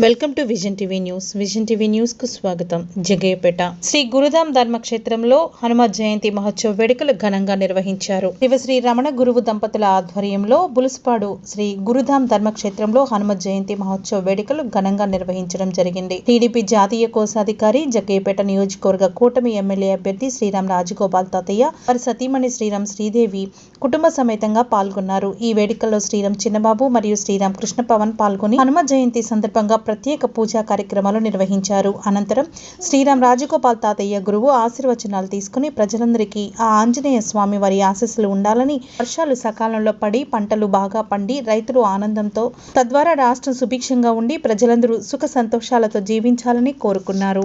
Welcome to vision TV news. Vision TV న్యూస్కు స్వాగతం. జగయ్యపేట శ్రీ గురుధాం ధర్మక్షేత్రంలో హనుమ జయంతి మహోత్సవ వేడుకలు ఘనంగా నిర్వహించారు. శివశ్రీ రమణ గురువు దంపతుల ఆధ్వర్యంలో బులుస్పాడు శ్రీ గురుధాం ధర్మక్షేత్రంలో హనుమ జయంతి మహోత్సవ వేడుకలు ఘనంగా నిర్వహించడం జరిగింది. టీడీపీ జాతీయ కోశాధికారి జగ్గయ్యపేట నియోజకవర్గ కూటమి ఎమ్మెల్యే అభ్యర్థి శ్రీరామ్ రాజగోపాల్ తాతయ్య వారి సతీమణి శ్రీరామ్ శ్రీదేవి కుటుంబ సమేతంగా పాల్గొన్నారు. ఈ వేడుకల్లో శ్రీరామ్ చిన్నబాబు మరియు శ్రీరామ్ కృష్ణ పవన్ పాల్గొని హనుమ జయంతి సందర్భంగా ప్రత్యేక పూజా కార్యక్రమాలు నిర్వహించారు. అనంతరం శ్రీరామ్ రాజగోపాల్ తాతయ్య గురువు ఆశీర్వచనాలు తీసుకుని ప్రజలందరికీ ఆ ఆంజనేయ స్వామి వారి ఆశీస్సులు ఉండాలని వర్షాలు సకాలంలో పడి పంటలు బాగా పండి రైతులు ఆనందంతో తద్వారా రాష్ట్రం సుభిక్షంగా ఉండి ప్రజలందరూ సుఖ సంతోషాలతో జీవించాలని కోరుకున్నారు.